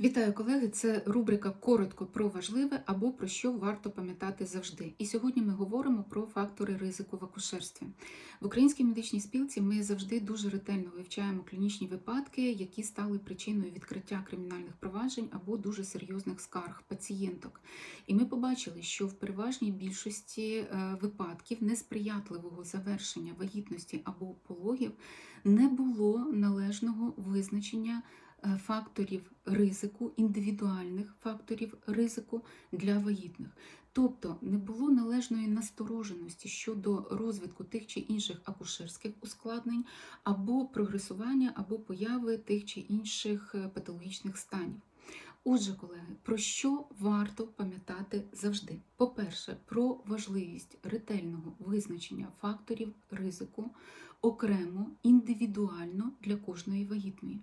Вітаю, колеги! Це рубрика Коротко про важливе або про що варто пам'ятати завжди. І сьогодні ми говоримо про фактори ризику в акушерстві. В українській медичній спілці ми завжди дуже ретельно вивчаємо клінічні випадки, які стали причиною відкриття кримінальних проваджень або дуже серйозних скарг пацієнток. І ми побачили, що в переважній більшості е, випадків несприятливого завершення вагітності або пологів не було належного визначення факторів ризику, індивідуальних факторів ризику для вагітних. Тобто не було належної настороженості щодо розвитку тих чи інших акушерських ускладнень, або прогресування, або появи тих чи інших е, патологічних станів. Отже, колеги, про що варто пам'ятати завжди? По-перше, про важливість ретельного визначення факторів ризику окремо, індивідуально для кожної вагітної.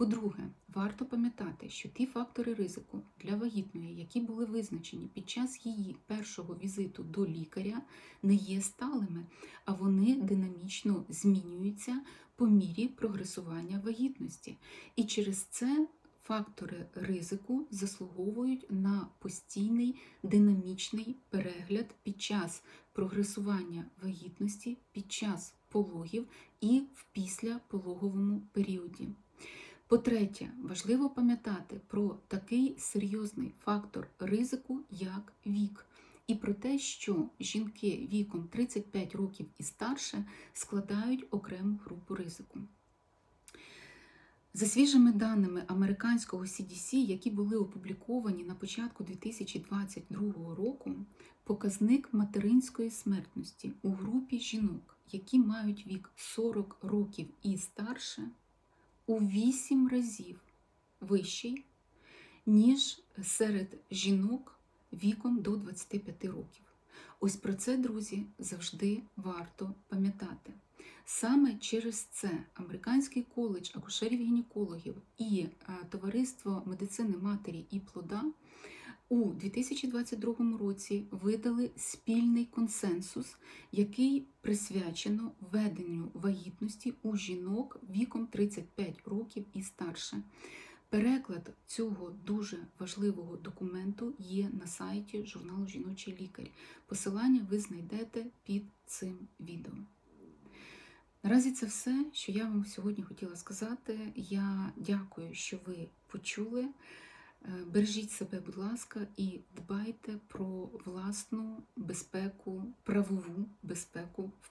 По-друге, варто пам'ятати, що ті фактори ризику для вагітної, які були визначені під час її першого візиту до лікаря, не є сталими, а вони динамічно змінюються по мірі прогресування вагітності. І через це фактори ризику заслуговують на постійний динамічний перегляд під час прогресування вагітності, під час пологів і в післяпологовому періоді. По-третє, важливо пам'ятати про такий серйозний фактор ризику, як вік, і про те, що жінки віком 35 років і старше складають окрему групу ризику. За свіжими даними американського CDC, які були опубліковані на початку 2022 року, показник материнської смертності у групі жінок, які мають вік 40 років і старше, у 8 разів вищий, ніж серед жінок віком до 25 років. Ось про це, друзі, завжди варто пам'ятати. Саме через це Американський коледж акушерів-гінекологів і Товариство медицини матері і плода у 2022 році видали спільний консенсус, який присвячено веденню вагітності у жінок віком 35 років і старше. Переклад цього дуже важливого документу є на сайті журналу Жіночий лікар. Посилання ви знайдете під цим відео. Наразі це все, що я вам сьогодні хотіла сказати. Я дякую, що ви почули. Е, бережіть себе, будь ласка, і дбайте про власну безпеку, правову безпеку в.